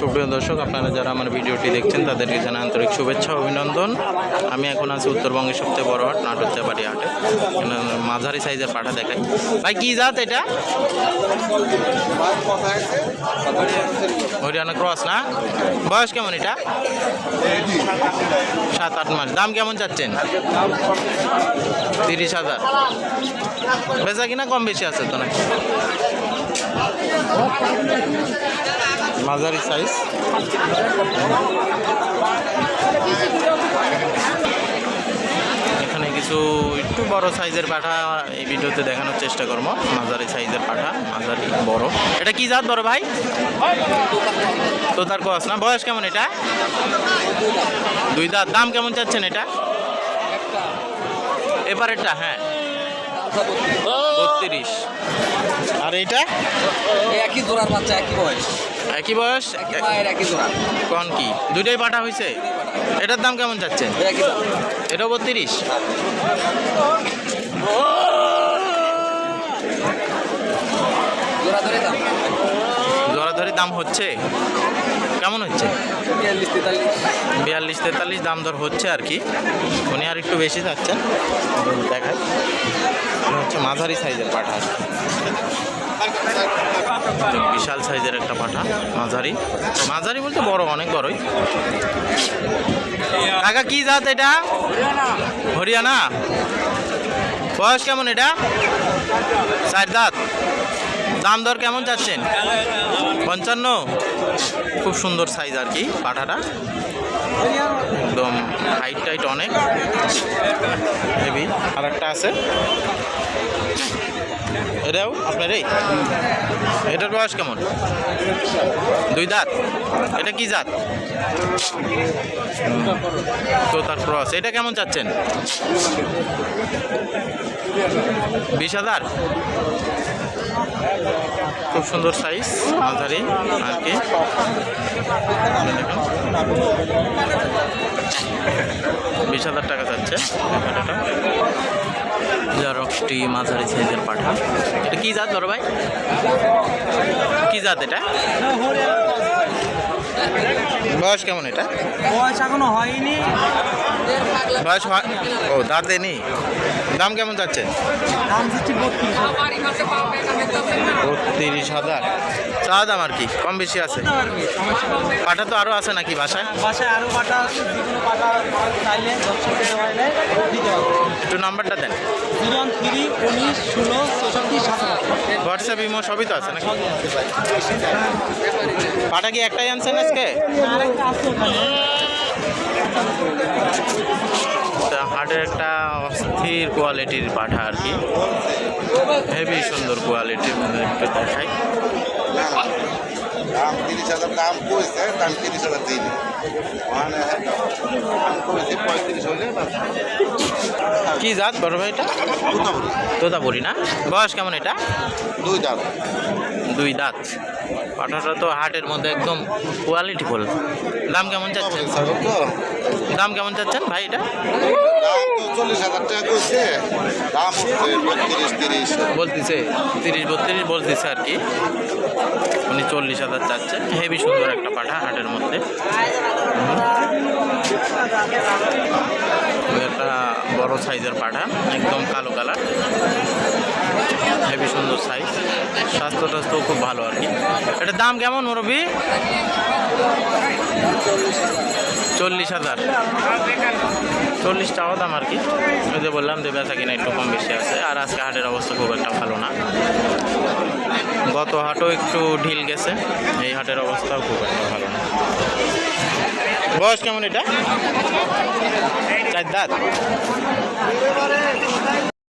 সুপ্রিয় দর্শক, আপনারা যারা আমার ভিডিওটি দেখছেন, তাদেরকে জানাই আন্তরিক শুভেচ্ছা অভিনন্দন। আমি এখন আছি উত্তরবঙ্গের সবচেয়ে বড় হাট নাটকচাপাড়ি হাটে। মাঝারি সাইজের পাঠা দেখাই। ভাই, কি জাত এটা? হরিয়ানা ক্রস না? বয়স কেমন এটা? সাত আট মাস। দাম কেমন চাচ্ছেন? তিরিশ হাজার। বেচা কিনা কম বেশি আছে তো নাকি? মাঝারি সাইজ এখানে কিছু একটু বড় সাইজের পাঠা এই ভিডিওতে দেখানোর চেষ্টা করব। মাঝারি সাইজের পাঠা, মাঝারি বড়। এটা কি জাত বড় ভাই? তো তার কস না? বয়স কেমন এটা? দুই দাঁত। দাম কেমন চাচ্ছেন এটা? এবার এটা হ্যাঁ। বত্রিশ। আর এইটা? একই জোড়ার বাচ্চা একই বয়স। একই বয়স? একই মায়ের একই জোড়া। কোন কি? দুইটাই পাঠা হয়েছে এটার দাম কেমন দাম। এটাও বত্রিশ? জোড়া ধরে দাম। ধরাধরি দাম হচ্ছে? কেমন হচ্ছে? বিয়াল্লিশ তেতাল্লিশ। দাম দর হচ্ছে আর কি। উনি আর একটু বেশি যাচ্ছেন দেখায় হচ্ছে মাঝারি সাইজের পাঠা। বিশাল সাইজের একটা পাঠা, মাঝারি। মাঝারি বলতে বড়, অনেক বড়ই। কাকা, কি জাত এটা? হরিয়ানা। বয়স কেমন এটা? চার দাঁত। দাম দর কেমন চাচ্ছেন? পঞ্চান্ন? খুব সুন্দর সাইজ আর কি, পাঠাটা। একদম হাইট টাইট অনেক। আর একটা আছে। এটাও আপনার এই এটার বয়স কেমন? দুই দাঁত? এটা কি জাত? তো তার ক্রস। এটা কেমন চাচ্ছেন? বিশ হাজার? খুব সুন্দর সাইজ মাঝারি, আর কি। বিশ হাজার টাকা যাচ্ছে জরকটি মাঝারি সাইজের পাঠা। এটা কী জাত বড় ভাই? কী জাত এটা? বয়স কেমন এটা? বয়স এখনও হয়নি। বয়স হয় ও দাঁতে নেই দাম কেমন যাচ্ছে? বত্রিশ হাজার। চা দাম আর কি কম বেশি আছে। পাঠা তো আরও আছে নাকি বাসায়? পাটা পাটা একটু নাম্বারটা দেন। হোয়াটসঅ্যাপ ইমো সবই তো আছে নাকি? পাটা কি একটাই আনছেন আজকে? হাটের একটা অস্থির কোয়ালিটির পাঠা আর কি। হেভি সুন্দর কোয়ালিটির একটু দেখাই। দাম তিরিশ হাজার দাম কইছে দাম তিরিশ হাজার দিই মানে কইছি পঁয়ত্রিশ কি জাত বড় ভাই এটা? তোতাপুরি না? বয়স কেমন এটা? দুই দাঁত। দুই দাঁত। পাঠাটা তো হাটের মধ্যে একদম কোয়ালিটি ফুল। দাম কেমন তো দাম কেমন চাচ্ছেন ভাই এটা? বলতেছে, তিরিশ বত্রিশ বলতেছে আর কি। উনি চল্লিশ হাজার চাচ্ছেন। হেভি সুন্দর একটা পাঠা হাটের মধ্যে। একটা বড় সাইজের পাঠা, একদম কালো কালার। হেভি সুন্দর সাইজ স্বাস্থ্য টাস্থ্য খুব ভালো আর কি। এটার দাম কেমন মুরব্বী? চল্লিশ হাজার। চল্লিশ টাকা দাম আর কি। ওই যে বললাম যে বেচা কিনা একটু কম বেশি আছে। আর আজকে হাটের অবস্থা খুব একটা ভালো না। গত হাটও একটু ঢিল গেছে। এই হাটের অবস্থাও খুব একটা ভালো না। বয়স কেমন এটা? চার দাঁত।